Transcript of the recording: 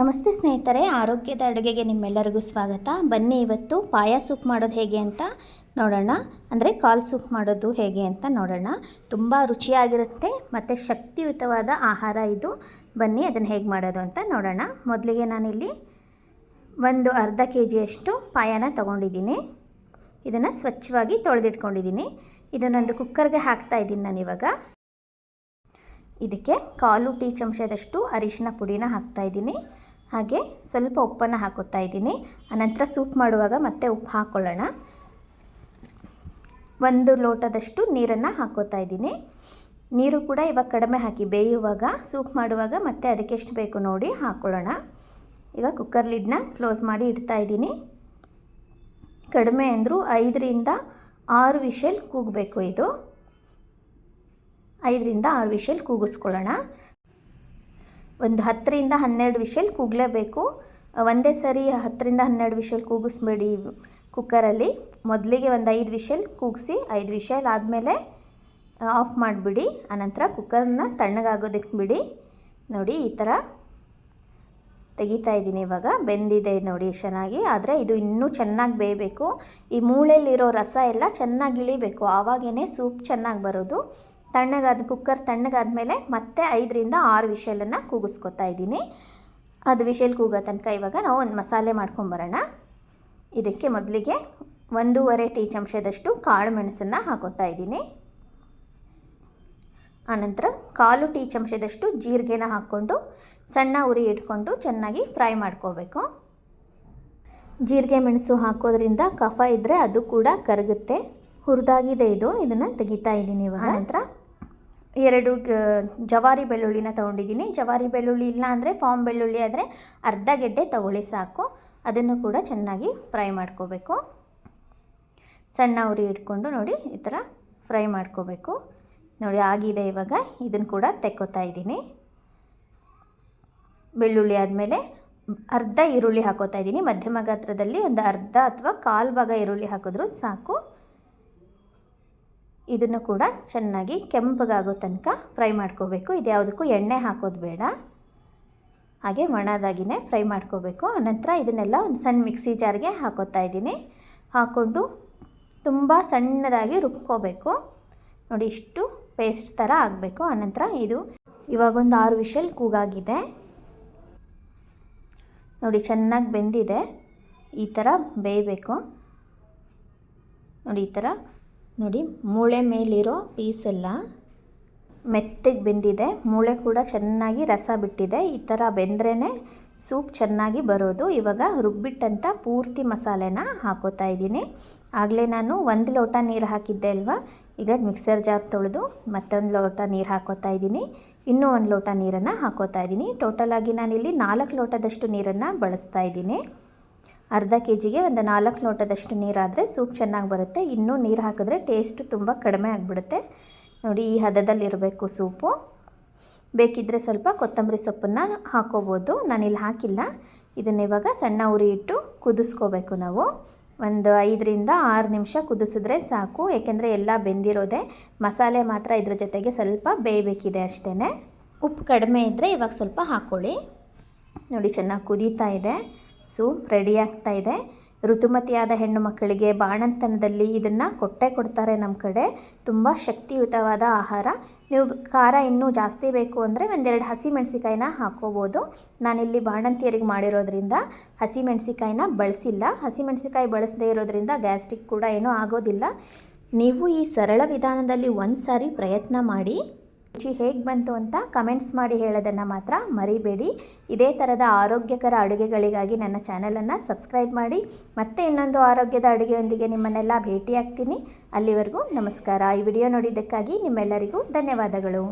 ನಮಸ್ತೆ ಸ್ನೇಹಿತರೆ, ಆರೋಗ್ಯದ ಅಡುಗೆಗೆ ನಿಮ್ಮೆಲ್ಲರಿಗೂ ಸ್ವಾಗತ. ಬನ್ನಿ ಇವತ್ತು ಪಾಯ ಸೂಪ್ ಮಾಡೋದು ಹೇಗೆ ಅಂತ ನೋಡೋಣ. ಅಂದರೆ ಕಾಲ್ ಸೂಪ್ ಮಾಡೋದು ಹೇಗೆ ಅಂತ ನೋಡೋಣ. ತುಂಬ ರುಚಿಯಾಗಿರುತ್ತೆ, ಮತ್ತು ಶಕ್ತಿಯುತವಾದ ಆಹಾರ ಇದು. ಬನ್ನಿ ಅದನ್ನು ಹೇಗೆ ಮಾಡೋದು ಅಂತ ನೋಡೋಣ. ಮೊದಲಿಗೆ ನಾನಿಲ್ಲಿ ಒಂದು ಅರ್ಧ ಕೆ ಜಿಯಷ್ಟು ಪಾಯನ ತೊಗೊಂಡಿದ್ದೀನಿ. ಇದನ್ನು ಸ್ವಚ್ಛವಾಗಿ ತೊಳೆದಿಟ್ಕೊಂಡಿದ್ದೀನಿ. ಇದನ್ನೊಂದು ಕುಕ್ಕರ್ಗೆ ಹಾಕ್ತಾ ಇದ್ದೀನಿ ನಾನು ಇವಾಗ ಇದಕ್ಕೆ ಕಾಲು ಟೀ ಚಮಚದಷ್ಟು ಅರಿಶಿನ ಪುಡಿನ ಹಾಕ್ತಾ ಇದ್ದೀನಿ. ಹಾಗೆ ಸ್ವಲ್ಪ ಉಪ್ಪನ್ನು ಹಾಕುತ್ತಾ ಇದ್ದೀನಿ. ಆನಂತರ ಸೂಪ್ ಮಾಡುವಾಗ ಮತ್ತೆ ಉಪ್ಪು ಹಾಕ್ಕೊಳ್ಳೋಣ ಒಂದು ಲೋಟದಷ್ಟು ನೀರನ್ನು ಹಾಕೋತಾ ಇದ್ದೀನಿ. ನೀರು ಕೂಡ ಇವಾಗ ಕಡಿಮೆ ಹಾಕಿ ಬೇಯುವಾಗ, ಸೂಪ್ ಮಾಡುವಾಗ ಮತ್ತೆ ಅದಕ್ಕೆ ಎಷ್ಟು ಬೇಕು ನೋಡಿ ಹಾಕ್ಕೊಳ್ಳೋಣ ಈಗ ಕುಕ್ಕರ್ ಲಿಡ್ನ ಕ್ಲೋಸ್ ಮಾಡಿ ಇಡ್ತಾ ಇದ್ದೀನಿ. ಕಡಿಮೆ ಅಂದರೂ ಐದರಿಂದ ಆರು ವಿಷಲ್ ಕೂಗಬೇಕು ಇದು. ಐದರಿಂದ ಆರು ವಿಷಲ್ ಕೂಗಿಸ್ಕೊಳ್ಳೋಣ. ಒಂದು ಹತ್ತರಿಂದ ಹನ್ನೆರಡು ವಿಷಲ್ ಕೂಗಲೇಬೇಕು. ಒಂದೇ ಸರಿ ಹತ್ತರಿಂದ ಹನ್ನೆರಡು ವಿಷಲ್ ಕೂಗಿಸ್ಬೇಡಿ ಕುಕ್ಕರಲ್ಲಿ. ಮೊದಲಿಗೆ ಒಂದು ಐದು ವಿಷಲ್ ಕೂಗಿಸಿ ಐದು ವಿಷಲ್ ಆದಮೇಲೆ ಆಫ್ ಮಾಡಿಬಿಡಿ. ಆನಂತರ ಕುಕ್ಕರ್ನ ತಣ್ಣಗಾಗೋದಕ್ಕೆ ಬಿಡಿ. ನೋಡಿ, ಈ ಥರ ತೆಗಿತಾ ಇದ್ದೀನಿ ಇವಾಗ. ಬೆಂದಿದೆ ನೋಡಿ ಚೆನ್ನಾಗಿ. ಆದರೆ ಇದು ಇನ್ನೂ ಚೆನ್ನಾಗಿ ಬೇಯಬೇಕು. ಈ ಮೂಳೆಯಲ್ಲಿರೋ ರಸ ಎಲ್ಲ ಚೆನ್ನಾಗಿ ಇಳಿಬೇಕು. ಆವಾಗೇ ಸೂಪ್ ಚೆನ್ನಾಗಿ ಬರೋದು. ತಣ್ಣಗಾದ ಕುಕ್ಕರ್ ತಣ್ಣಗಾದ್ಮೇಲೆ ಮತ್ತೆ ಐದರಿಂದ ಆರು ವಿಷಲನ್ನು ಕೂಗಿಸ್ಕೊತಾ ಇದ್ದೀನಿ. ಅದು ವಿಷಲ್ ಕೂಗೋ ತನಕ ಇವಾಗ ನಾವು ಒಂದು ಮಸಾಲೆ ಮಾಡ್ಕೊಂಬರೋಣ. ಇದಕ್ಕೆ ಮೊದಲಿಗೆ ಒಂದೂವರೆ ಟೀ ಚಮಚದಷ್ಟು ಕಾಳು ಮೆಣಸನ್ನು ಹಾಕೋತಾ ಇದ್ದೀನಿ. ಆನಂತರ ಕಾಲು ಟೀ ಚಮಚದಷ್ಟು ಜೀರಿಗೆನ ಹಾಕ್ಕೊಂಡು ಸಣ್ಣ ಉರಿ ಇಟ್ಕೊಂಡು ಚೆನ್ನಾಗಿ ಫ್ರೈ ಮಾಡ್ಕೋಬೇಕು. ಜೀರಿಗೆ ಮೆಣಸು ಹಾಕೋದ್ರಿಂದ ಕಫ ಇದ್ದರೆ ಅದು ಕೂಡ ಕರಗುತ್ತೆ. ಹುರಿದಾಗಿದೆ ಇದು, ಇದನ್ನು ತೆಗಿತಾ ಇದ್ದೀನಿ ಇವಾಗ. ನಂತರ ಎರಡು ಜವಾರಿ ಬೆಳ್ಳುಳ್ಳಿನ ತೊಗೊಂಡಿದ್ದೀನಿ. ಜವಾರಿ ಬೆಳ್ಳುಳ್ಳಿ ಇಲ್ಲ ಅಂದರೆ ಫಾರ್ಮ್ ಬೆಳ್ಳುಳ್ಳಿ ಆದರೆ ಅರ್ಧ ಗೆಡ್ಡೆ ತಗೊಳ್ಳಿ ಸಾಕು. ಅದನ್ನು ಕೂಡ ಚೆನ್ನಾಗಿ ಫ್ರೈ ಮಾಡ್ಕೋಬೇಕು. ಸಣ್ಣ ಉರಿ ಇಟ್ಕೊಂಡು ನೋಡಿ ಈ ಥರ ಫ್ರೈ ಮಾಡ್ಕೋಬೇಕು. ನೋಡಿ ಆಗಿದೆ ಇವಾಗ. ಇದನ್ನು ಕೂಡ ತೆಕ್ಕೋತಾ ಇದ್ದೀನಿ. ಬೆಳ್ಳುಳ್ಳಿ ಆದಮೇಲೆ ಅರ್ಧ ಈರುಳ್ಳಿ ಹಾಕೋತಾ ಇದ್ದೀನಿ. ಮಧ್ಯಮ ಗಾತ್ರದಲ್ಲಿ ಒಂದು ಅರ್ಧ ಅಥವಾ ಕಾಲು ಭಾಗ ಈರುಳ್ಳಿ ಹಾಕಿದ್ರೂ ಸಾಕು. ಇದನ್ನು ಕೂಡ ಚೆನ್ನಾಗಿ ಕೆಂಪಗಾಗೋ ತನಕ ಫ್ರೈ ಮಾಡ್ಕೋಬೇಕು. ಇದು ಯಾವುದಕ್ಕೂ ಎಣ್ಣೆ ಹಾಕೋದು ಬೇಡ. ಹಾಗೆ ಒಣದಾಗಿನೇ ಫ್ರೈ ಮಾಡ್ಕೋಬೇಕು. ಆನಂತರ ಇದನ್ನೆಲ್ಲ ಒಂದು ಸಣ್ಣ ಮಿಕ್ಸಿ ಜಾರ್ಗೆ ಹಾಕೋತಾ ಇದ್ದೀನಿ. ಹಾಕ್ಕೊಂಡು ತುಂಬ ಸಣ್ಣದಾಗಿ ರುಬ್ಕೋಬೇಕು. ನೋಡಿ, ಇಷ್ಟು ಪೇಸ್ಟ್ ಥರ ಆಗಬೇಕು. ಆನಂತರ ಇದು ಇವಾಗೊಂದು ಆರು ವಿಷಲ್ ಕೂಗಾಗಿದೆ. ನೋಡಿ, ಚೆನ್ನಾಗಿ ಬೆಂದಿದೆ. ಈ ಥರ ಬೇಯಬೇಕು. ನೋಡಿ, ಈ ಥರ ನೋಡಿ, ಮೂಳೆ ಮೇಲಿರೋ ಪೀಸೆಲ್ಲ ಮೆತ್ತಗೆ ಬೆಂದಿದೆ. ಮೂಳೆ ಕೂಡ ಚೆನ್ನಾಗಿ ರಸ ಬಿಟ್ಟಿದೆ. ಈ ಥರ ಬೆಂದ್ರೇ ಸೂಪ್ ಚೆನ್ನಾಗಿ ಬರೋದು. ಇವಾಗ ರುಬ್ಬಿಟ್ಟಂಥ ಪೂರ್ತಿ ಮಸಾಲೆನ ಹಾಕೋತಾ ಇದ್ದೀನಿ. ಆಗಲೇ ನಾನು ಒಂದು ಲೋಟ ನೀರು ಹಾಕಿದ್ದೆ ಅಲ್ವಾ? ಈಗ ಮಿಕ್ಸರ್ ಜಾರ್ ತೊಳೆದು ಮತ್ತೊಂದು ಲೋಟ ನೀರು ಹಾಕೋತಾ ಇದ್ದೀನಿ. ಇನ್ನೂ ಒಂದು ಲೋಟ ನೀರನ್ನು ಹಾಕೋತಾ ಇದ್ದೀನಿ. ಟೋಟಲಾಗಿ ನಾನಿಲ್ಲಿ ನಾಲ್ಕು ಲೋಟದಷ್ಟು ನೀರನ್ನು ಬಳಸ್ತಾ ಇದ್ದೀನಿ. ಅರ್ಧ ಕೆ ಜಿಗೆ ಒಂದು ನಾಲ್ಕು ಲೋಟದಷ್ಟು ನೀರಾದರೆ ಸೂಪ್ ಚೆನ್ನಾಗಿ ಬರುತ್ತೆ. ಇನ್ನೂ ನೀರು ಹಾಕಿದ್ರೆ ಟೇಸ್ಟು ತುಂಬ ಕಡಿಮೆ ಆಗಿಬಿಡುತ್ತೆ. ನೋಡಿ, ಈ ಹದದಲ್ಲಿರಬೇಕು ಸೂಪು. ಬೇಕಿದ್ದರೆ ಸ್ವಲ್ಪ ಕೊತ್ತಂಬರಿ ಸೊಪ್ಪನ್ನು ಹಾಕೋಬೋದು. ನಾನಿಲ್ಲಿ ಹಾಕಿಲ್ಲ. ಇದನ್ನ ಇವಾಗ ಸಣ್ಣ ಉರಿ ಇಟ್ಟು ಕುದಿಸ್ಕೋಬೇಕು ನಾವು. ಒಂದು ಐದರಿಂದ ಆರು ನಿಮಿಷ ಕುದಿಸಿದ್ರೆ ಸಾಕು. ಏಕೆಂದರೆ ಎಲ್ಲ ಬೆಂದಿರೋದೆ. ಮಸಾಲೆ ಮಾತ್ರ ಇದ್ರ ಜೊತೆಗೆ ಸ್ವಲ್ಪ ಬೇಯಬೇಕಿದೆ ಅಷ್ಟೇ ಉಪ್ಪು ಕಡಿಮೆ ಇದ್ದರೆ ಇವಾಗ ಸ್ವಲ್ಪ ಹಾಕ್ಕೊಳ್ಳಿ ನೋಡಿ, ಚೆನ್ನಾಗಿ ಕುದೀತಾ ಇದೆ. ಸೂಪ್ ರೆಡಿ ಆಗ್ತಾ ಇದೆ. ಋತುಮತಿಯಾದ ಹೆಣ್ಣು ಮಕ್ಕಳಿಗೆ ಬಾಣಂತನದಲ್ಲಿ ಇದನ್ನು ಕೊಟ್ಟೆ ಕೊಡ್ತಾರೆ ನಮ್ಮ ಕಡೆ. ತುಂಬ ಶಕ್ತಿಯುತವಾದ ಆಹಾರ. ನೀವು ಖಾರ ಇನ್ನೂ ಜಾಸ್ತಿ ಬೇಕು ಅಂದರೆ ಒಂದೆರಡು ಹಸಿ ಮೆಣಸಿಕಾಯಿನ ಹಾಕ್ಕೋಬೋದು ನಾನಿಲ್ಲಿ ಬಾಣಂತಿಯರಿಗೆ ಮಾಡಿರೋದ್ರಿಂದ ಹಸಿ ಮೆಣಸಿಕಾಯಿನ ಬಳಸಿಲ್ಲ. ಹಸಿ ಮೆಣಸಿಕಾಯಿ ಬಳಸದೇ ಇರೋದ್ರಿಂದ ಗ್ಯಾಸ್ಟ್ರಿಕ್ ಕೂಡ ಏನೂ ಆಗೋದಿಲ್ಲ. ನೀವು ಈ ಸರಳ ವಿಧಾನದಲ್ಲಿ ಒಂದು ಸಾರಿ ಪ್ರಯತ್ನ ಮಾಡಿ. ರುಚಿ ಹೇಗೆ ಬಂತು ಅಂತ ಕಮೆಂಟ್ಸ್ ಮಾಡಿ ಹೇಳೋದನ್ನು ಮಾತ್ರ ಮರಿಬೇಡಿ. ಇದೇ ಥರದ ಆರೋಗ್ಯಕರ ಅಡುಗೆಗಳಿಗಾಗಿ ನನ್ನ ಚಾನಲನ್ನು ಸಬ್ಸ್ಕ್ರೈಬ್ ಮಾಡಿ. ಮತ್ತೆ ಇನ್ನೊಂದು ಆರೋಗ್ಯದ ಅಡುಗೆಯೊಂದಿಗೆ ನಿಮ್ಮನ್ನೆಲ್ಲ ಭೇಟಿಯಾಗ್ತೀನಿ. ಅಲ್ಲಿವರೆಗೂ ನಮಸ್ಕಾರ. ಈ ವಿಡಿಯೋ ನೋಡಿದ್ದಕ್ಕಾಗಿ ನಿಮ್ಮೆಲ್ಲರಿಗೂ ಧನ್ಯವಾದಗಳು.